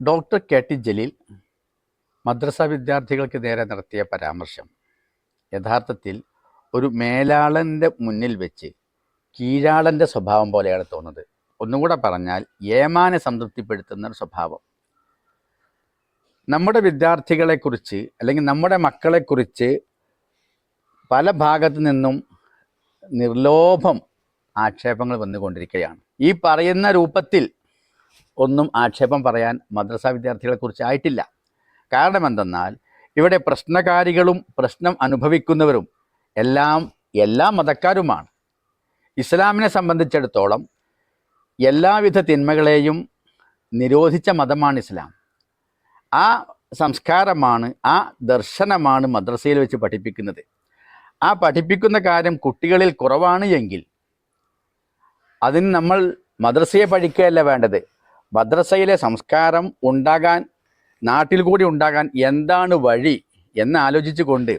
Doctor K T Jaleel മദ്രസ വിദ്യാർത്ഥികൾക്ക് നേരെ നടത്തിയ പരാമർശം. യഥാർത്ഥത്തിൽ ഒരു മേലാളന്റെ മുന്നിൽ വെച്ച് കീഴാളന്റെ സ്വഭാവം പോലെയാണ് തോന്നുന്നത്. ഒന്നുകൂടെ പറഞ്ഞാൽ ഏമാനെ സംതൃപ്തിപ്പെടുത്തുന്ന ഒരു സ്വഭാവം. നമ്മുടെ വിദ്യാർത്ഥികളെക്കുറിച്ച് അല്ലെങ്കിൽ നമ്മുടെ മക്കളെക്കുറിച്ച് പല ഭാഗത്തു നിന്നും നിർലോഭം ആക്ഷേപങ്ങൾ വന്നുകൊണ്ടിരിക്കുകയാണ്. ഈ പറയുന്ന രൂപത്തിൽ ഒന്നും ആക്ഷേപം പറയാൻ മദ്രസ വിദ്യാർത്ഥികളെക്കുറിച്ച് ആയിട്ടില്ല. കാരണം എന്തെന്നാൽ ഇവിടെ പ്രശ്നകാരികളും പ്രശ്നം അനുഭവിക്കുന്നവരും എല്ലാം എല്ലാ മതക്കാരുമാണ്. ഇസ്ലാമിനെ സംബന്ധിച്ചിടത്തോളം എല്ലാവിധ തിന്മകളെയും നിരോധിച്ച മതമാണ് ഇസ്ലാം. ആ സംസ്കാരമാണ് ആ ദർശനമാണ് മദ്രസയിൽ വെച്ച് പഠിപ്പിക്കുന്നത്. ആ പഠിപ്പിക്കുന്ന കാര്യം കുട്ടികളിൽ കുറവാണ് എങ്കിൽ അതിന് നമ്മൾ മദ്രസയെ പഠിക്കുകയല്ല വേണ്ടത്. മദ്രസയിലെ സംസ്കാരം ഉണ്ടാകാൻ നാട്ടിൽ കൂടി ഉണ്ടാകാൻ എന്താണ് വഴി എന്ന് ആലോചിച്ചുകൊണ്ട്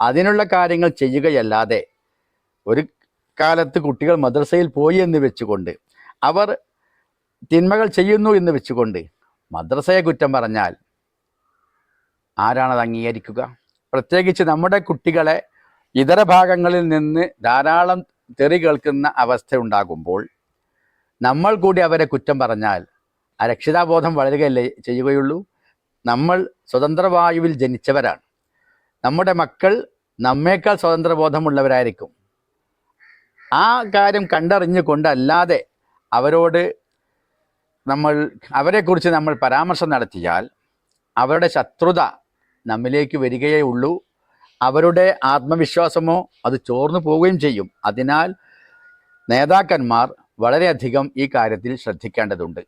അതിനുള്ള കാര്യങ്ങൾ ചെയ്യുകയല്ലാതെ ഒരു കാലത്ത് കുട്ടികൾ മദ്രസയിൽ പോയി എന്ന് വെച്ചുകൊണ്ട് അവർ തിന്മകൾ ചെയ്യുന്നു എന്ന് വെച്ചുകൊണ്ട് മദ്രസയെ കുറ്റം പറഞ്ഞാൽ ആരാണത് അംഗീകരിക്കുക? പ്രത്യേകിച്ച് നമ്മുടെ കുട്ടികളെ ഇതര ഭാഗങ്ങളിൽ നിന്ന് ധാരാളം തെറി കേൾക്കുന്ന അവസ്ഥ ഉണ്ടാകുമ്പോൾ നമ്മൾ കൂടി അവരെ കുറ്റം പറഞ്ഞാൽ ആ രക്ഷിതാബോധം വളരുകയല്ലേ ചെയ്യുകയുള്ളൂ. നമ്മൾ സ്വതന്ത്രവായുവിൽ ജനിച്ചവരാണ്. നമ്മുടെ മക്കൾ നമ്മേക്കാൾ സ്വതന്ത്രബോധമുള്ളവരായിരിക്കും. ആ കാര്യം കണ്ടറിഞ്ഞുകൊണ്ടല്ലാതെ അവരോട് നമ്മൾ അവരെക്കുറിച്ച് നമ്മൾ പരാമർശം നടത്തിയാൽ അവരുടെ ശത്രുത നമ്മിലേക്ക് വരികയേ ഉള്ളൂ. അവരുടെ ആത്മവിശ്വാസമോ അത് ചോർന്നു പോവുകയും ചെയ്യും. അതിനാൽ നേതാക്കന്മാർ വളരെയധികം ഈ കാര്യത്തിൽ ശ്രദ്ധിക്കേണ്ടതുണ്ട്.